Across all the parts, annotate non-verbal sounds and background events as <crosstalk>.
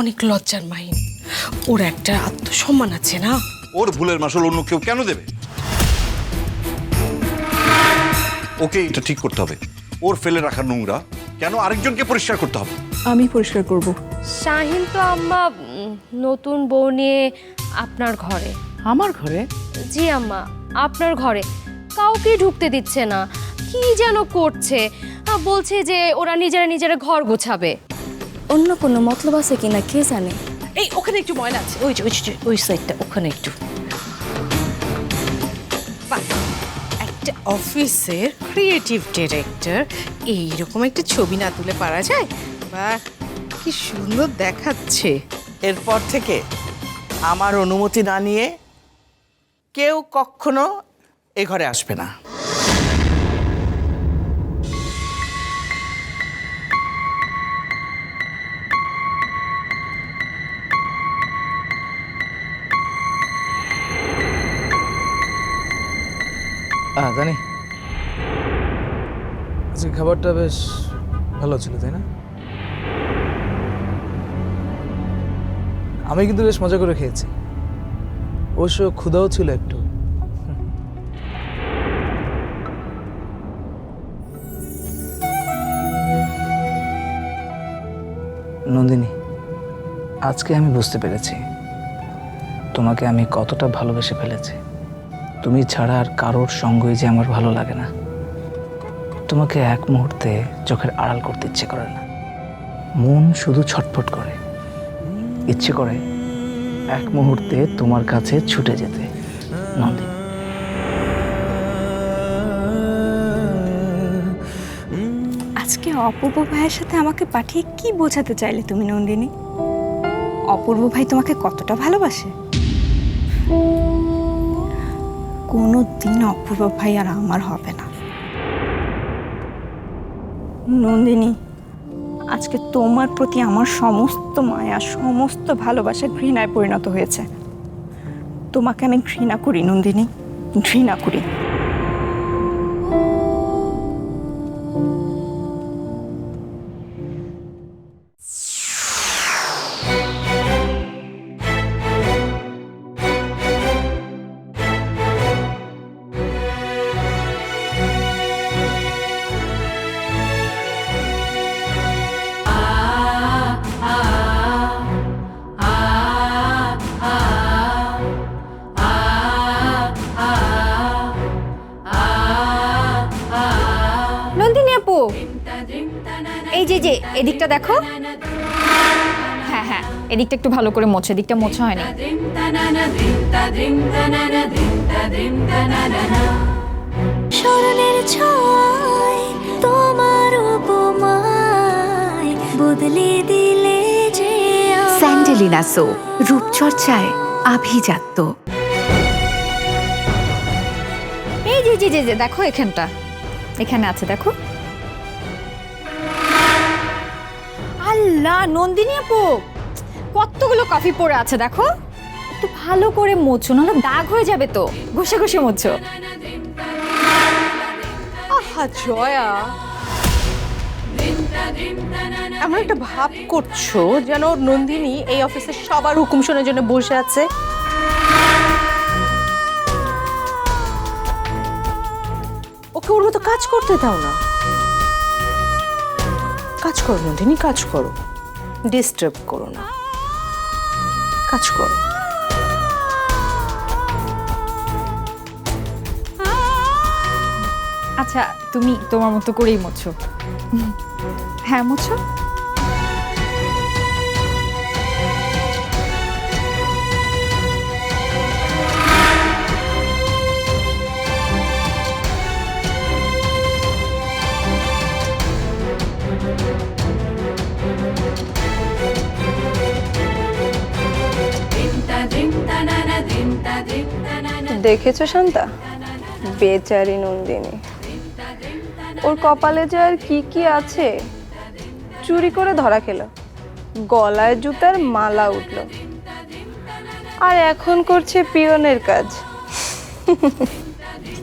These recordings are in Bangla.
অনেক লজ্জার মাহিন ওর একটা আত্মসম্মান আছে না? ওর ভুলের মাসল অন্য কেউ কেন দেবে? ওকে এটা ঠিক করতে হবে। ওর ফেলে রাখা নোংরা কেন আরেকজনকে পরিষ্কার করতে হবে? আমি পরিষ্কার করব। শাহিন তো আম্মা উম, নতুন বউ নিয়ে আপনার ঘরে। আমার ঘরে? জি আম্মা আপনার ঘরে। কাউকে ঢুকতে দিচ্ছে না। কি যেন করছে। আহ, বলছে যে ওরা নিজেরা নিজেরা ঘর গোছাবে। অন্য কোনো মতলব আছে কিনা কে জানে? এই ওখানে একটু ময়লা আছে। ওই যে ওই যে ওই সাইডটা ওখানে একটু। বাহ, একটা অফিসের ক্রিয়েটিভ ডিরেক্টর এইরকম একটা ছবি না তুলে পারা যায়? বাহ কি সুন্দর দেখাচ্ছে। এরপর থেকে আমার অনুমতি না নিয়ে কেউ কখনো এ ঘরে আসবে না। জানি। আজকে খাবারটা বেশ ভালো ছিল, তাই না? আমি কিন্তু বেশ মজা করে খেয়েছি। অবশ্য ক্ষুধাও ছিল একটু। নন্দিনী, আজকে আমি বুঝতে পেরেছি। তোমাকে আমি কতটা ভালোবেসে ফেলেছি। তুমি ছাড়া আর কারোর সঙ্গই যে আমার ভালো লাগে না। তোমাকে এক মুহূর্তে চোখের আড়াল করতে ইচ্ছে করে না। মন শুধু ছটফট করে। ইচ্ছে করে এক মুহূর্তে তোমার কাছে ছুটে যেতে। নন্দী আজকে অপূর্ব ভাইয়ের সাথে আমাকে পাঠিয়ে কি বোঝাতে চাইলে তুমি, নন্দিনী? অপূর্ব ভাই তোমাকে কতটা ভালোবাসে? কোনো দিন অপূর্ব ভাই আর আমার হবে না। নন্দিনী, আজকে তোমার প্রতি আমার সমস্ত মায়া, সমস্ত ভালোবাসা ঘৃণায় পরিণত হয়েছে। তোমাকে আমি ঘৃণা করি, নন্দিনী, ঘৃণা করি। যে যে এদিকটা দেখো। হ্যাঁ হ্যাঁ এদিকটা একটু ভালো করে মোছো এদিকটা মোছা হয়নি। স্মরণের ছয় তোমার উপমায় বদলে দিলে যে স্যান্ডেলিনা সো রূপচর্চায় আভিজাত্য। এই যে যে যে দেখো এখানটা। এখানে আছে দেখো। আল্লাহ, নন্দিনী আপু! কতগুলো কফি পড়ে আছে দেখো। একটু ভালো করে মোছো, নাহলে দাগ হয়ে যাবে তো। ঘষে ঘষে মোছো। আহা, জয়া! এমন একটা ভাব করছ যেন নন্দিনী এই অফিসের সবার হুকুম শোনার জন্য বসে আছে? ওকে ওর মতো কাজ করতে দাও না। কাজ করো নন্দিনী কাজ করো। ডিস্টার্ব করো না। কাজ করো। আচ্ছা তুমি তোমার মতো করেই মোছো। হ্যাঁ মোছো। দেখেছ শান্তা? বেচারি নন্দিনী। ওর কপালে যে আর কি কি আছে? চুরি করে ধরা খেলো। গলায় জুতার মালা উঠল। আর এখন করছে পিয়নের কাজ।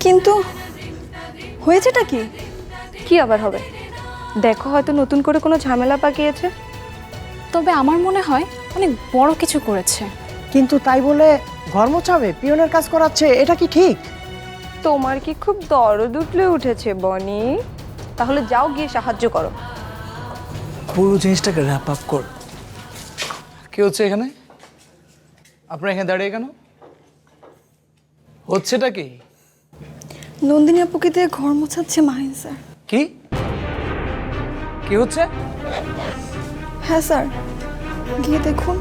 কিন্তু হয়েছেটা কি? কি আবার হবে? দেখো হয়তো নতুন করে কোনো ঝামেলা পাকিয়েছে। তবে আমার মনে হয় অনেক বড় কিছু করেছে। কিন্তু তাই বলে ঘর মোছাবে? পিয়নের কাজ করাচ্ছে এটা কি ঠিক? তোমার কি খুব দরদ উঠলে উঠেছে বনি? তাহলে যাও গিয়ে সাহায্য করো। পুরো জিনিসটাকে র্যাপ আপ কর। কি হচ্ছে এখানে? আপনারা এখানে দাঁড়িয়ে কেন? হচ্ছেটা কি? নন্দিনী আপুকে দিয়ে ঘর মোছাচ্ছে মাহিন স্যার। কি? কি হচ্ছে? হ্যাঁ স্যার গিয়ে দেখুন।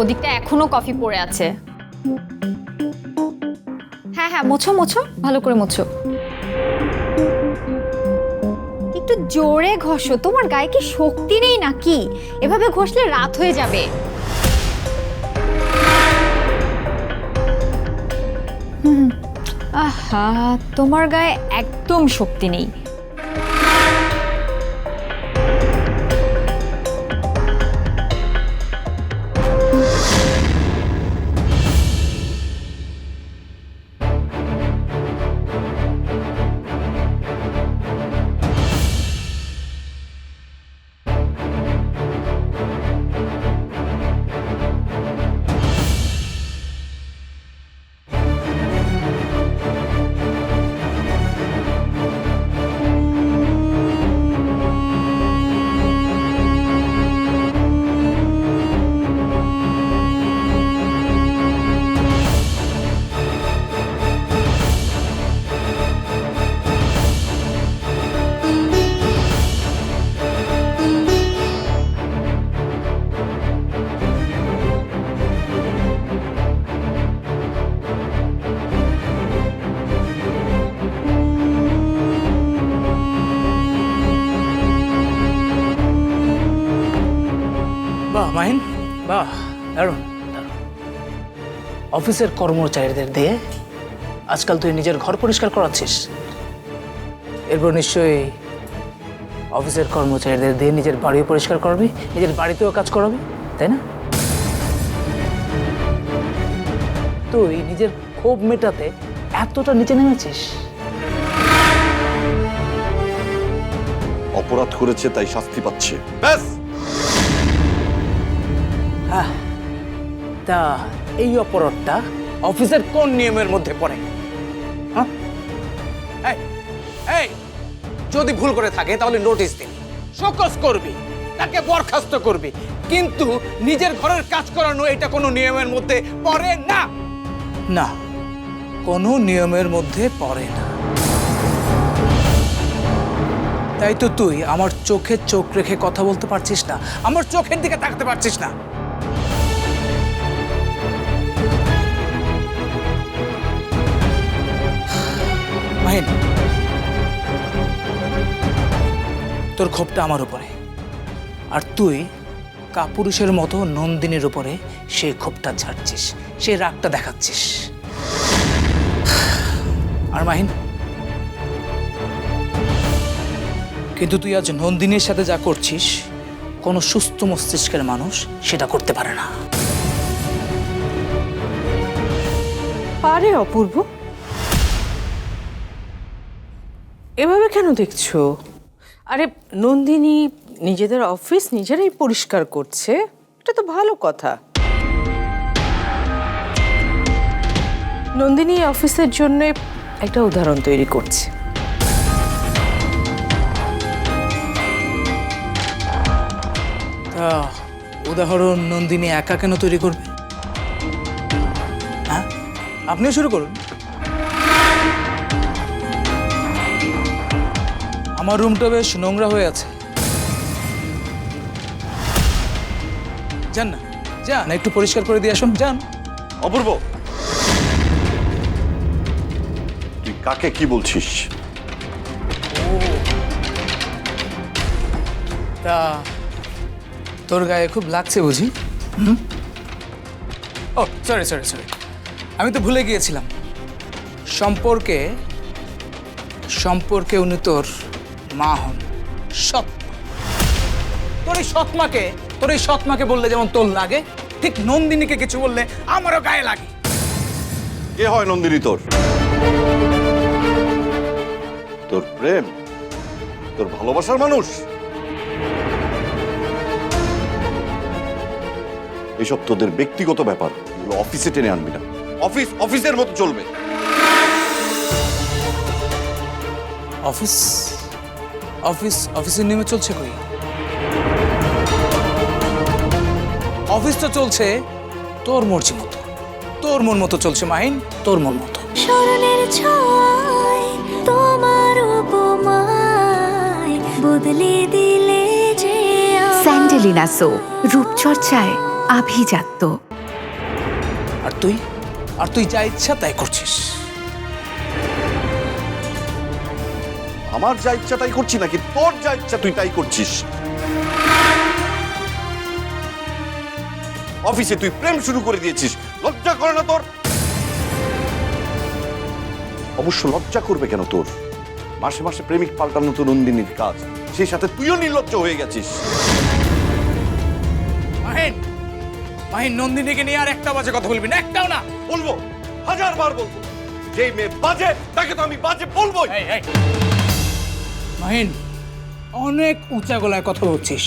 ওদিকটা এখনও কফি পড়ে আছে। হ্যাঁ হ্যাঁ মোছো মোছো, ভালো করে মোছো। একটু জোরে ঘষো, তোমার গায়ে কি শক্তি নেই নাকি? এভাবে ঘষলে রাত হয়ে যাবে। আহা, তোমার গায়ে একদম শক্তি নেই। অফিসের কর্মচারীদের দিয়ে আজকাল তুই নিজের ঘর পরিষ্কার করাচ্ছিস? এরপর নিশ্চয়ই অফিসের কর্মচারীদের দিয়ে নিজের বাড়িও পরিষ্কার করবি নিজের বাড়িতেও কাজ করাবি তাই না? তুই নিজের ক্ষোভ মেটাতে এতটা নিচে নেমেছিস। অপরাধ করেছে তাই শাস্তি পাচ্ছে। ব্যাস! হ্যাঁ তা এই অপরাধটা অফিসের কোন নিয়মের মধ্যে পড়ে? হ্যাঁ? এই, এই যদি ভুল করে থাকে তাহলে নোটিশ দিন। সকস করবি তাকে বরখাস্ত করবি। কিন্তু নিজের ঘরের কাজ করানো এটা কোনো নিয়মের মধ্যে পড়ে না। না কোনো নিয়মের মধ্যে পড়ে না। তাই তো তুই আমার চোখে চোখ রেখে কথা বলতে পারছিস না আমার চোখের দিকে তাকাতে পারছিস না। মাহিন। তোর ক্ষোভটা আমার উপরে। আর তুই কাপুরুষের মতো নন্দিনীর উপরে সে ক্ষোভটা ঝাড়ছিস, সে রাগটা দেখাচ্ছিস। আর মাহিন, কিন্তু তুই আজ নন্দিনীর সাথে যা করছিস, কোনো সুস্থ মস্তিষ্কের মানুষ সেটা করতে পারে না। পারে অপূর্ব। এভাবে কেন দেখছ? আরে, নন্দিনী নিজেদের অফিস নিজেরাই পরিষ্কার করছে। এটা তো ভালো কথা। নন্দিনী অফিসের জন্য একটা উদাহরণ তৈরি করছে। উদাহরণ নন্দিনী একা কেন তৈরি করবে? হ্যাঁ? আপনিও শুরু করুন। আমার রুমটা বেশ নোংরা হয়ে আছে। যান না যান। একটু পরিষ্কার করে দিয়ে আসুন যান। অপূর্ব। তুই কাকে কি বলছিস? তা তোর গায়ে খুব লাগছে বুঝি? হুম? ও সরি সরি সরি আমি তো ভুলে গিয়েছিলাম। সম্পর্কে সম্পর্কে উনি তোর মা হন। সৎ। তোর এই সৎ মাকে তোর এই সৎ মাকে বললে যেমন তোর লাগে ঠিক নন্দিনীকে কিছু বললে আমারও গায়ে লাগে। কে হয় নন্দিনী তোর? তোর প্রেম? তোর ভালোবাসার মানুষ? এসব তোদের ব্যক্তিগত ব্যাপার এগুলো অফিসে টেনে আনবি না। অফিস অফিসের মতো চলবে। অফিস? অফিস অফিসের নেমে চলছে কই? অফিস তো চলছে তোর মর্জি মতো। তোর মন মতো চলছে মাহিন তোর মন মতো। স্মরণের ছয় তোমার উপমায় বদলে দিলে যে। স্যান্ডেলিনা সো রূপচর্চায় আভিজাত্য। আর তুই আর তুই যা ইচ্ছা তাই করছিস। আমার যা ইচ্ছা তাই করছি নাকি তোর যা ইচ্ছা তুই তাই করছিস? অফিসে তুই প্রেম শুরু করে দিয়েছিস। লজ্জা করে না তোর? অবশ্য লজ্জা করবে কেন তোর? মাসে মাসে প্রেমিক পাল্টানো তো নন্দিনীর কাজ। সেই সাথে তুইও নির্লজ্জ হয়ে গেছিস। মাহিন মাহিন নন্দিনীকে নিয়ে আর একটা বাজে কথা বলবি না একটাও না। বলব হাজার বার বলব। যেই মেয়ে বাজে তাকে তো আমি বাজে বলবোই। এই, এই। মাহিন অনেক উঁচা গলায় কথা বলছিস।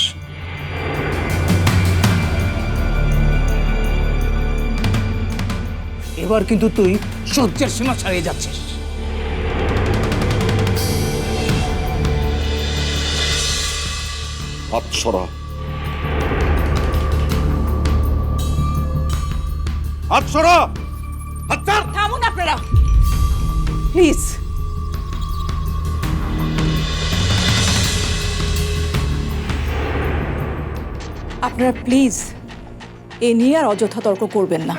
এবার কিন্তু তুই সহ্যের সীমা ছাড়িয়ে যাচ্ছিস। থামুন আপনারা। প্লিজ। আপনারা প্লিজ এ নিয়ে আর অযথা তর্ক করবেন না।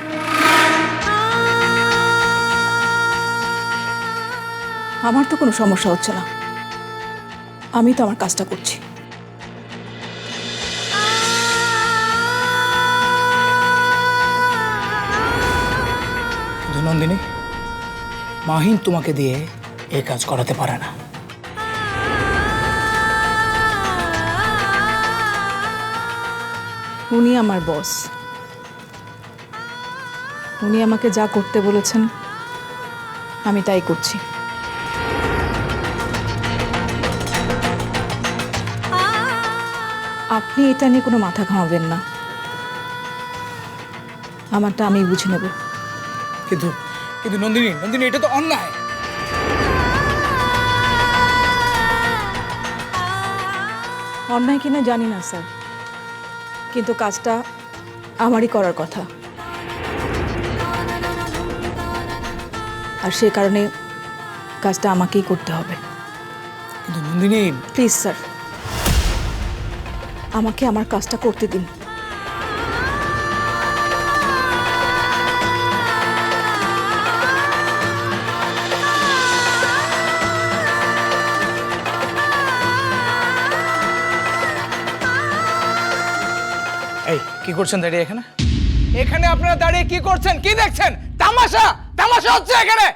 আমার তো কোনো সমস্যা হচ্ছে না। আমি তো আমার কাজটা করছি। নন্দিনী মাহিন তোমাকে দিয়ে এই কাজ করাতে পারে না। উনি আমার বস। উনি আমাকে যা করতে বলেছেন আমি তাই করছি। আপনি এটা নিয়ে কোনো মাথা ঘামাবেন না। আমারটা আমি বুঝে নেব। কিন্তু কিন্তু নন্দিনী নন্দিনী এটা তো অন্যায়। অন্যায় কিনা জানি না স্যার। কিন্তু কাজটা আমারই করার কথা। আর সে কারণে কাজটা আমাকেই করতে হবে। কিন্তু নন্দিনী প্লিজ স্যার। আমাকে আমার কাজটা করতে দিন। করছেন দাঁড়িয়ে এখানে? এখানে আপনারা দাঁড়িয়ে কি করছেন? কি দেখছেন? তামাশা! তামাশা হচ্ছে এখানে!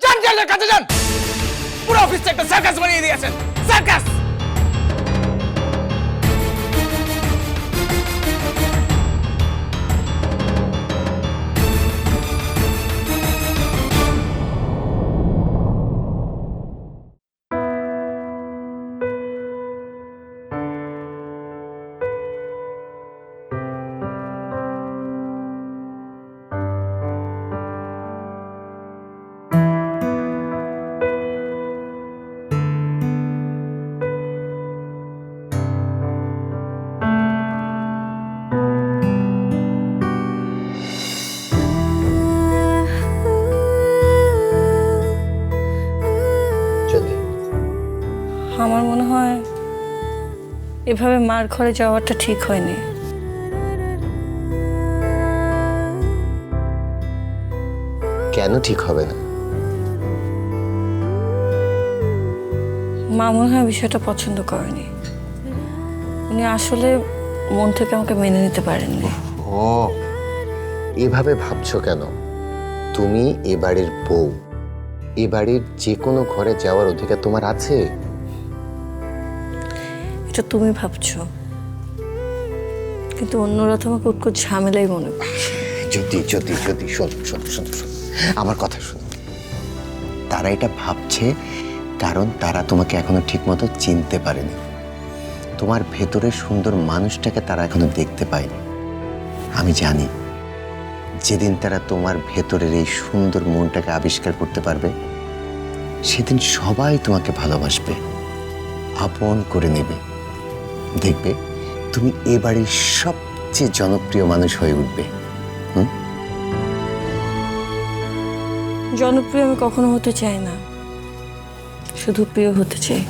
যান যান কাছে যান! পুরো অফিসটা একটা সার্কাস বানিয়ে দিয়েছেন। সার্কাস এভাবে মার ঘরে যাওয়াটা ঠিক হয়নি। কেন ঠিক হবে না? মা মনে হয় বিষয়টা পছন্দ করেনি। উনি আসলে মন থেকে আমাকে মেনে নিতে পারেননি। ও এভাবে ভাবছ কেন? তুমি এ বাড়ির বউ। এ বাড়ির যে কোনো ঘরে যাওয়ার অধিকার তোমার আছে? এটা তুমি ভাবছ। কিন্তু অন্যরা তোমাকে উৎকট ঝামেলাই মনে যদি যদি যদি শোন শোন শোন, আমার কথা শোন। তারা এটা ভাবছে কারণ তারা তোমাকে এখনও ঠিকমতো চিনতে পারেনি। তোমার ভেতরের সুন্দর মানুষটাকে তারা এখনও দেখতে পায়নি। আমি জানি যেদিন তারা তোমার ভেতরের এই সুন্দর মনটাকে আবিষ্কার করতে পারবে, সেদিন সবাই তোমাকে ভালোবাসবে, আপন করে নেবে। দেখবে তুমি এ বাড়ির সবচেয়ে জনপ্রিয় মানুষ হয়ে উঠবে। জনপ্রিয় আমি কখনো হতে চাই না। শুধু প্রিয় হতে চাই।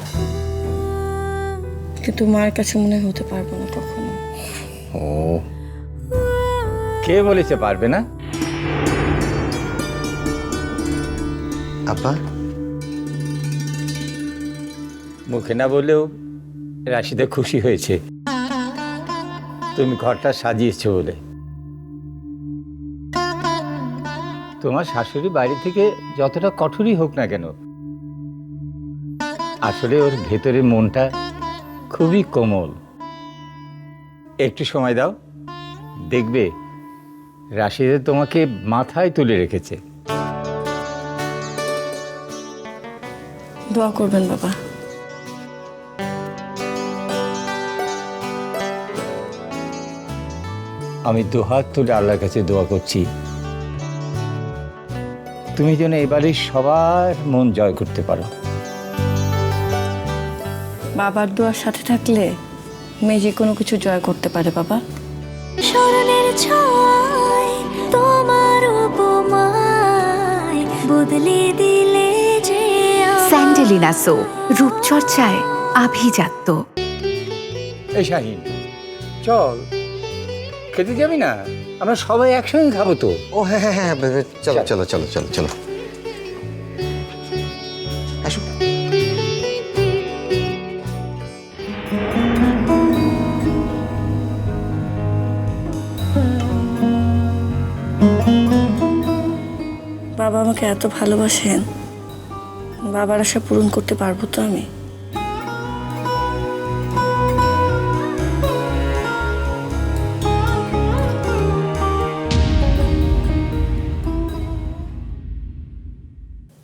কিন্তু মার কাছে মনে হয় হতে পারব না কখনো। ও। কে বলেছে পারবে না? আপা মুখে না বললেও রাশিদা খুশি হয়েছে। তুমি ঘরটা সাজিয়েছো বলে। তোমার শাশুড়ি বাড়ি থেকে যতটা কঠোরই হোক না কেন, আসলে ওর ভেতরে মনটা খুবই কোমল। একটু সময় দাও, দেখবে রাশিদা তোমাকে মাথায় তুলে রেখেছে। দোয়া করবেন বাবা। আমি দুহাত তুলে আল্লাহর কাছে দোয়া করছি। তুমি যেন এবারে সবার মন জয় করতে পারো। বাবার দোয়ার সাথে থাকলে মেয়ে যে কোনো কিছু জয় করতে পারে বাবা। স্মরণের ছয় তোমার উপমায় বদলে দিলে যে স্যান্ডেলিনা সো রূপচর্চায় আভিজাত্য। এই শাহিন চল। খেতে যাবি না? আমরা সবাই একসঙ্গে খাব তো। ও হ্যাঁ হ্যাঁ হ্যাঁ বে- বে, চলো চলো চলো চলো চলো। আসো বাবা আমাকে এত ভালোবাসেন। বাবার আশা পূরণ করতে পারব তো আমি?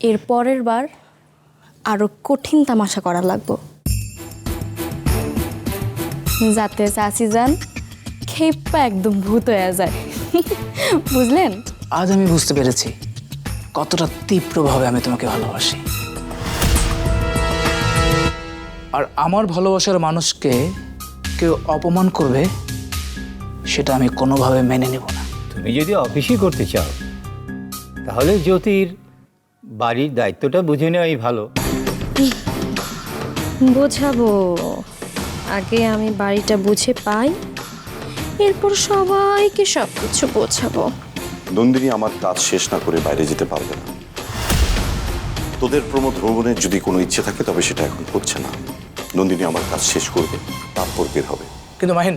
এর পরের বার আরও কঠিন তামাশা করা লাগবো। যাতে চাচি যান খেপা একদম ভূত হয়ে যায়। <laughs> বুঝলেন? আজ আমি বুঝতে পেরেছি কতটা তীব্রভাবে আমি তোমাকে ভালোবাসি। আর আমার ভালোবাসার মানুষকে কেউ অপমান করবে সেটা আমি কোনোভাবে মেনে নেব না। তুমি যদি অফিসই করতে চাও তাহলে জ্যোতির বাড়ির দায়িত্বটা বুঝে নেওয়াই ভালো। বোঝাবো। আগে আমি বাড়িটা বুঝে পাই এরপর সবাইকে সব কিছু বোঝাবো। নন্দিনী আমার কাজ শেষ না করে বাইরে যেতে পারবে না। তোদের প্রমোদ ভ্রমণের যদি কোনো ইচ্ছে থাকে তবে সেটা এখন হচ্ছে না। নন্দিনী আমার কাজ শেষ করবে তারপর বের হবে। কিন্তু মাহিন